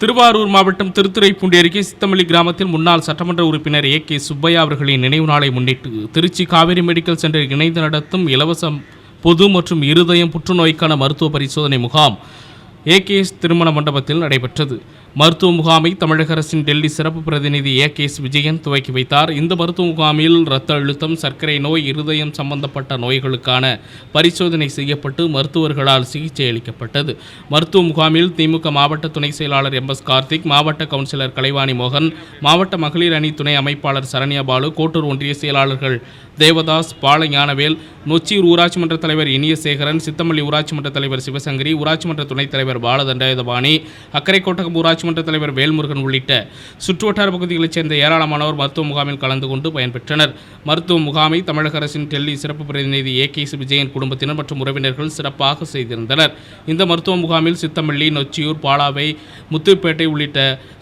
திருவாரூர் மாவட்டம் திருத்துறைப்பூண்டி அருகே சித்தமல்லி கிராமத்தில் முன்னாள் சட்டமன்ற உறுப்பினர் ஏ கே சுப்பையா அவர்களின் நினைவு நாளை முன்னிட்டு திருச்சி காவேரி மெடிக்கல் சென்டர் இணைந்து நடத்தும் இலவச பொது மற்றும் இருதயம் புற்றுநோய்க்கான மருத்துவ பரிசோதனை முகாம் ஏகேஎஸ் திருமண மண்டபத்தில் நடைபெற்றது. மருத்துவ முகாமை தமிழக அரசின் டெல்லி சிறப்பு பிரதிநிதி ஏகேஎஸ் விஜயன் துவக்கி வைத்தார். இந்த மருத்துவ முகாமில் இரத்த அழுத்தம் சர்க்கரை நோய் இருதயம் சம்பந்தப்பட்ட நோய்களுக்கான பரிசோதனை செய்யப்பட்டு மருத்துவர்களால் சிகிச்சை அளிக்கப்பட்டது. மருத்துவ முகாமில் திமுக மாவட்ட துணை செயலாளர் எம் எஸ் கார்த்திக் மாவட்ட கவுன்சிலர் கலைவாணி மோகன் மாவட்ட மகளிர் அணி துணை அமைப்பாளர் சரண்யா பாலு கோட்டூர் ஒன்றிய செயலாளர்கள் தேவதாஸ் பாலஞானவேல் நொச்சியூர் ஊராட்சி மன்ற தலைவர் இனியசேகரன் சித்தமல்லி ஊராட்சி மன்ற தலைவர் சிவசங்கரி ஊராட்சி மன்ற துணைத் தலைவர் பாலதண்டாயுதபாணி அக்கரைக்கோட்டகம் ஊராட்சி மன்ற தலைவர் வேல்முருகன் உள்ளிட்ட சுற்றுவட்டார பகுதிகளைச் சேர்ந்த ஏராளமானோர் மருத்துவ முகாமில் கலந்து கொண்டு பயன்பெற்றனர் மருத்துவ முகாமை தமிழக அரசின் டெல்லி சிறப்பு பிரதிநிதி ஏ கே விஜயன் குடும்பத்தினர் மற்றும் உறவினர்கள் சிறப்பாக செய்திருந்தனர். இந்த மருத்துவ முகாமில் சித்தமல்லி நொச்சியூர் பாலாவை முத்துப்பேட்டை உள்ளிட்ட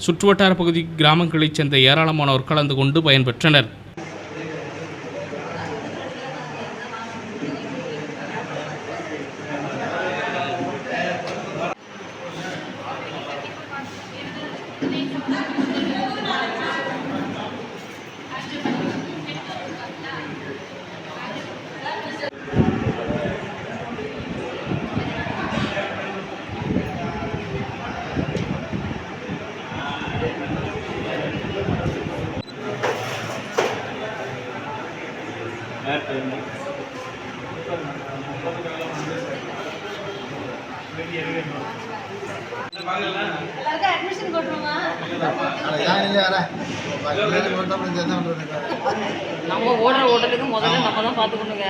சுற்றுவட்டார பகுதி கிராமங்களைச் சேர்ந்த ஏராளமானோர் கலந்து கொண்டு பயன்பெற்றனர் நம்ம ஓடுற ஓட்டத்துக்கு முதல்ல நம்ம தான் பார்த்துக்கணுங்க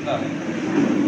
Thank you.